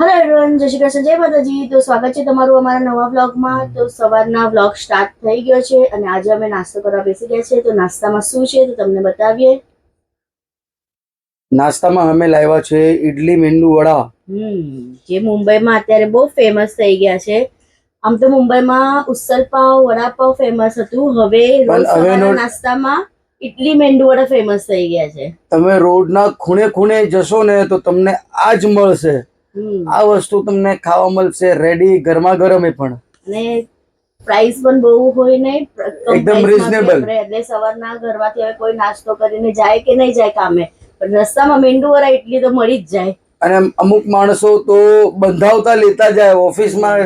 Hello everyone જય શ્રી કૃષ્ણ જય માતાજી. તો સ્વાગત છે તમારું અમારા નવા વ્લોગમાં તો સવારના વ્લોગ સ્ટાર્ટ થઈ ગયો છે અને આજે અમે નાસ્તો કરવા બેસી ગયા છે તો નાસ્તામાં શું છે તો તમને બતાવીએ. નાસ્તામાં અમે લાવ્યા છે ઈડલી મેંદુ વડા. હમ જે મુંબઈમાં અત્યારે બહુ ફેમસ થઈ ગયા છે. આમ તો મુંબઈમાં ઉસલ પાવ વડાપાવ ફેમસ હતું. હવે રોજ સવારના નાસ્તામાં ઇડલી મેંદુ વડા ફેમસ થઈ ગયા છે. તમે રોડના ખૂણે ખૂણે જશો ને તો તમને આ જ મળશે. આ વસ્તુ તમને ખાવા મળશે રેડી ગરમા ગરમે પણ. અને પ્રાઇસ પણ બહુ હોય નહીં એકદમ રીઝનેબલ. એટલે સવારના ઘરમાંથી હવે કોઈ નાસ્તો કરીને જાય કે નહીં જાય કામે. પણ રસ્તામાં મેંદુ વરા ઇડલી તો મળી જ જાય. અને અમુક માણસો તો બંધાવતા લેતા જાય ઓફિસમાં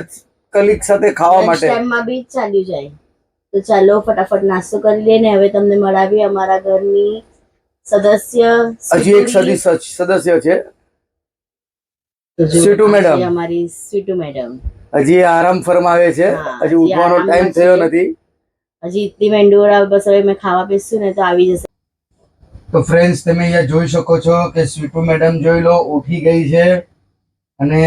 કલીગ સાથે ખાવા માટે. ટાઈમમાં બી ચાલ્યું જાય. તો ચાલો ફટાફટ નાસ્તો કરી લઈએ ને હવે તમને મળાવીએ અમારા ઘરની સદસ્ય હજી એક સદી સદસ્ય છે. સ્વીટુ મેડમ. છે અમારી સ્વીટુ મેડમ. હજી આરામ ફરમાવે છે. હજી ઉઠવાનો ટાઈમ થયો નથી. હજી ઇતની મેંડોરા બસ હવે મેં ખાવા પીશું ને તો આવી જશે. તો ફ્રેન્ડ્સ તમે અહીંયા જોઈ શકો છો કે સ્વીટુ મેડમ જોઈ લો ઉઠી ગઈ છે અને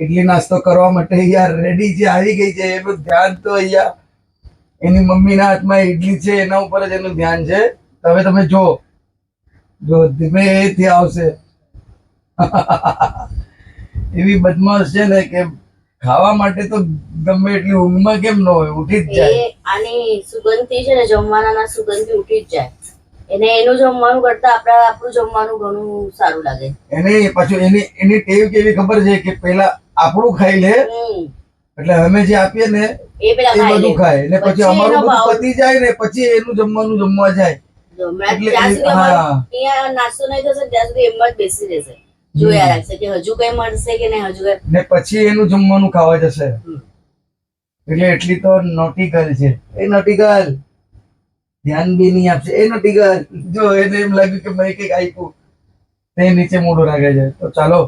ઇડલી નાસ્તો કરવા માટે અહીંયા રેડી છે આવી ગઈ છે. એનું ધ્યાન તો અહીંયા એની મમ્મીના હાથમાં ઇડલી છે એના ઉપર જ એનું ધ્યાન છે. હવે તમે જો જો ધીમેથી આવશે. એવી બદમાશ છે ને કે ખાવા માટે તો ગમે એટલી ઊંઘમાં કેમ ન હોય ઉઠી જ જાય. આની સુગંધથી છે ને જમવાના સુગંધથી ઉઠી જ જાય. એને એનું જમવાનું કરતા આપણા આપણું જમવાનું ઘણું સારું લાગે. એને પાછું એની એની ટેવ કેવી ખબર છે કે પેલા આપણું ખાઈ લે એટલે અમે જે આપીએ ને એ બધું ખાય. ને પછી અમારું બધું પતી જાય ને પછી એનું જમવાનું જમવા જાય. એટલે હા. અહીંયા નાસ્તો નહીં થશે ત્યાં સુધી એમ જ બેસી રહેશે. જોયા રાખશે કે હજુ કઈ મળશે કે નહીં હજુ કઈ? ને પછી એનું જમવાનું ખાવા જશે. એટલે એટલી તો નોટી ગર્લ છે. એ નોટી ગર્લ ધ્યાન બી નહીં આપશે. એ નોટી ગર્લ જો એને એમ લાગ્યું કે મેં કંઈક આપ્યું. તે નીચે મોઢું રાખે છે. તો ચાલો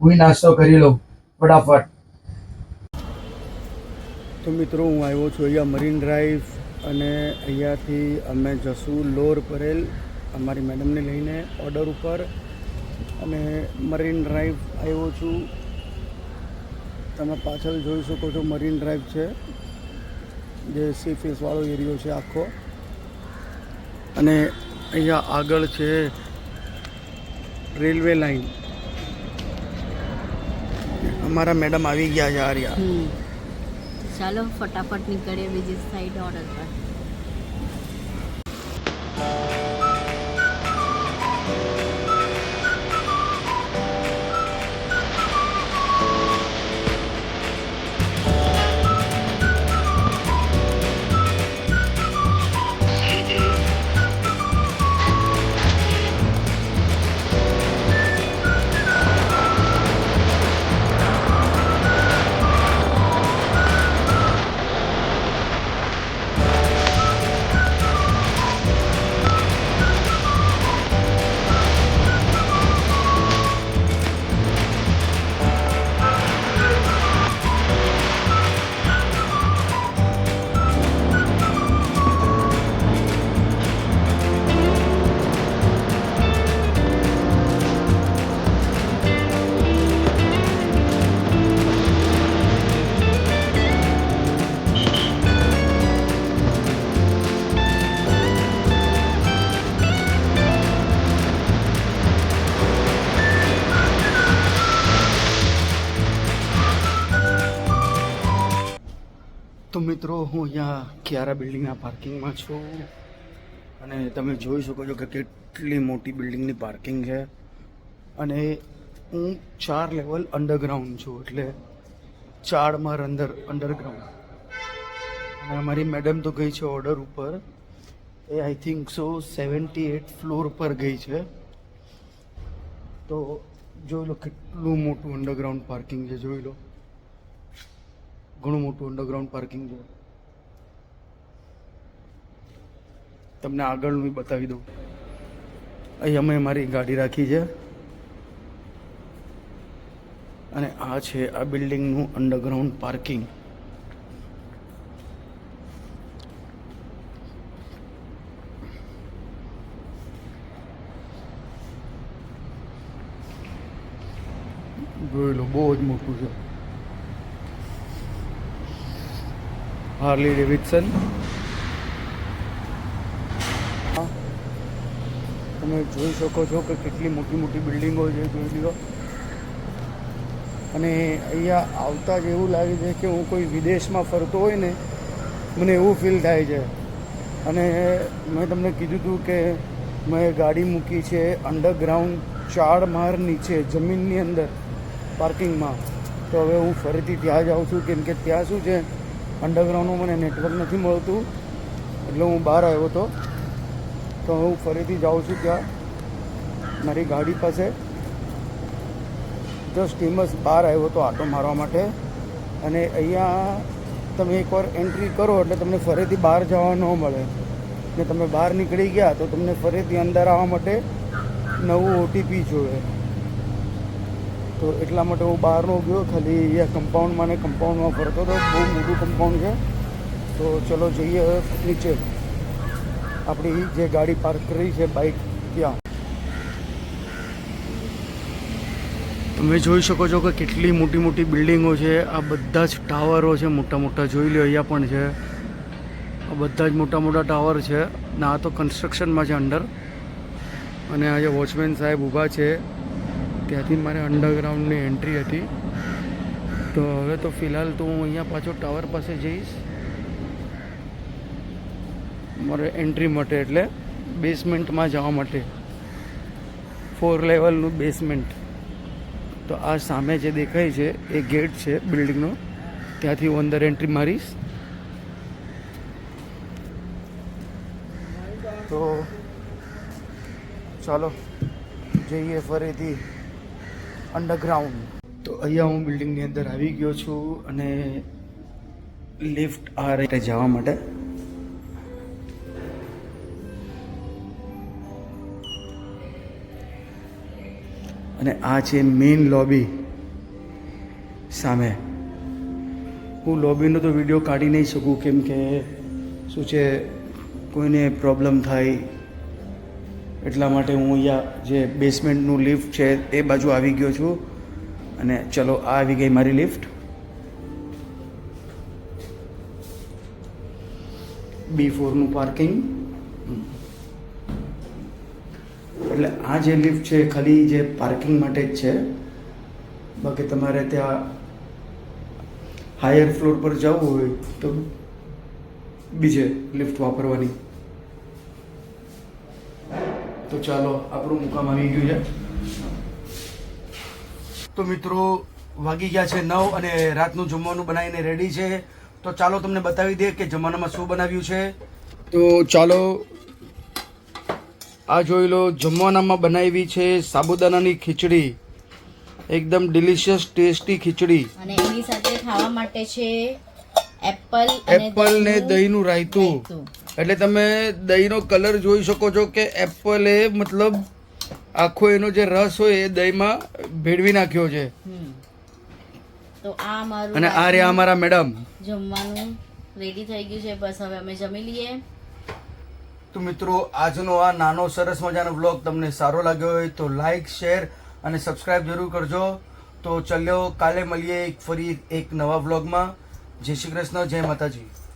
હું નાસ્તો કરી લઉં. ફટાફટ. તો મિત્રો હું આવ્યો છું અહીંયા મરીન ડ્રાઈવ અને અહીંયાથી અમે જશું લોર પરેલ અમારી મેડમને લઈને ઓર્ડર ઉપર. અને મરીન ડ્રાઈવ આવ્યો છું. તમે પાછળ જોઈ શકો છો મરીન ડ્રાઈવ છે, જે સી ફેસવાળો એરિયો છે આખો. અને અહીંયા આગળ છે રેલવે લાઈન. અમારા મેડમ આવી ગયા છે, આર્યા. ચાલો, ફટાફટ નીકળીએ બીજી સાઈડ ઓર્ડર પર. મિત્રો, હું અહીંયા ક્યારા બિલ્ડિંગના પાર્કિંગમાં છું. અને તમે જોઈ શકો છો કે કેટલી મોટી બિલ્ડિંગની પાર્કિંગ છે. અને હું ચાર લેવલ અંડરગ્રાઉન્ડ છું, એટલે ચાર માર અંદર અંડરગ્રાઉન્ડ. અને અમારી મેડમ તો ગઈ છે ઓર્ડર ઉપર. એ I think so seventy eight floor પર ગઈ છે. તો જોઈ લો કેટલું મોટું અંડરગ્રાઉન્ડ પાર્કિંગ છે, જોઈ લો. ઘણું મોટું અંડરગ્રાઉન્ડ પાર્કિંગ છે. તમને આગળનું બી બતાવી દઉં. અહીં અમે મારી ગાડી રાખી છે. અને આ છે આ બિલ્ડિંગનું અંડરગ્રાઉન્ડ પાર્કિંગ જોઈ લો, બહુ જ મોટું છે. હાર્લી ડેવિડસન તમે જોઈ શકો છો કે કેટલી મોટી મોટી બિલ્ડિંગો છે જોઈ લો અને અહીંયા આવતા જ એવું લાગે છે કે હું કોઈ વિદેશમાં ફરતો હોય ને, મને એવું ફીલ થાય છે. અને મેં તમને કીધું હતું કે મેં ગાડી મૂકી છે અંડરગ્રાઉન્ડ ચાર માર નીચે જમીનની અંદર પાર્કિંગમાં તો હવે હું ફરીથી ત્યાં જાઉં છું. કેમ કે ત્યાં શું છે અંડરગ્રાઉન્ડમાં મને નેટવર્ક નથી મળતું, એટલે હું બહાર આવ્યો હતો. તો હું ફરીથી જાઉં છું ત્યાં, મારી ગાડી પાસે. જસ્ટ હિમસ બહાર આવ્યો હતો આટો મારવા માટે. અને અહીંયા તમે એકવાર એન્ટ્રી કરો એટલે તમને ફરીથી બહાર જવા ન મળે. ને તમે બહાર નીકળી ગયા તો તમને ફરીથી અંદર આવવા માટે નવું ઓટીપી જોઈએ. તો એટલા માટે હું બહારનો ગયો, ખાલી અહીંયા કમ્પાઉન્ડમાં ને કમ્પાઉન્ડમાં ફરતો હતો. બહુ મોટું કમ્પાઉન્ડ છે. તો ચલો જઈએ નીચે. આપણી જે ગાડી પાર્ક કરી છે બાઇક ત્યાં. તમે જોઈ શકો છો કે કેટલી મોટી મોટી બિલ્ડિંગો છે. આ બધા જ ટાવરો છે, મોટા મોટા. જોઈ લો અહીંયા પણ છે. આ બધા જ મોટા મોટા ટાવર છે. ને આ તો કન્સ્ટ્રક્શનમાં છે અંડર અને આ જે વોચમેન સાહેબ ઊભા છે. ત્યાંથી મારે અંડરગ્રાઉન્ડની એન્ટ્રી હતી. તો હવે તો ફિલહાલ તો હું અહીંયા પાછો ટાવર પાસે જઈશ. મારે એન્ટ્રી માટે એટલે બેસમેન્ટમાં જવા માટે. ફોર લેવલનું બેસમેન્ટ તો આ સામે જે દેખાય છે, એ ગેટ છે બિલ્ડિંગનો ત્યાંથી હું અંદર એન્ટ્રી મારીશ. તો ચાલો, જઈએ ફરીથી. અંડરગ્રાઉન્ડ તો અહીંયા હું બિલ્ડિંગની અંદર આવી ગયો છું અને લિફ્ટ આ રીતે જવા માટે. અને આ છે મેઇન લોબી સામે. હું લોબીનો તો વીડિયો કાઢી નહીં શકું, કેમ કે શું છે, કોઈને પ્રોબ્લેમ થાય એટલા માટે હું અહીંયા જે બેસમેન્ટનું લિફ્ટ છે એ બાજુ આવી ગયો છું. અને ચલો, આ આવી ગઈ મારી લિફ્ટ બી ફોરનું પાર્કિંગ એટલે આ જે લિફ્ટ છે, ખાલી જે પાર્કિંગ માટે જ છે. બાકી તમારે ત્યાં હાયર ફ્લોર પર જવું હોય તો બીજે લિફ્ટ વાપરવાની. તો ચાલો આપણું મુકામ આવી ગયું છે. તો મિત્રો વાગી ગયા છે નવ અને રાતનું જમવાનું બનાવીને રેડી છે. તો ચાલો તમને બતાવી દે કે જમવાનામાં શું બનાવ્યું છે. તો ચાલો આ જોઈ લો જમવાનામાં બનાવી છે સાબુદાનાની ખીચડી. એકદમ ડિલિશિયસ ટેસ્ટી ખીચડી. અને એની સાથે ખાવા માટે છે એપલ એપલ ને દહીંનું રાયતું. એટલે તમે દહીંનો કલર જોઈ શકો છો કે એપલ એ મતલબ આખો એનો જે રસ હોય એ દહીંમાં ભેળવી નાખ્યો છે. હમ. તો આ અને આ રહ્યા અમારા મેડમ જમવાનું રેડી થઈ ગયું છે. બસ હવે અમે જમી લઈએ. તો મિત્રો આજનો આ નાનો સરસ મજાનો વ્લોગ તમને સારો લાગ્યો હોય તો લાઈક શેર અને સબસ્ક્રાઈબ જરૂર કરજો. તો ચલ્યો કાલે મળીએ એક ફરી એક નવા વ્લોગમાં જય શ્રી કૃષ્ણ જય માતાજી.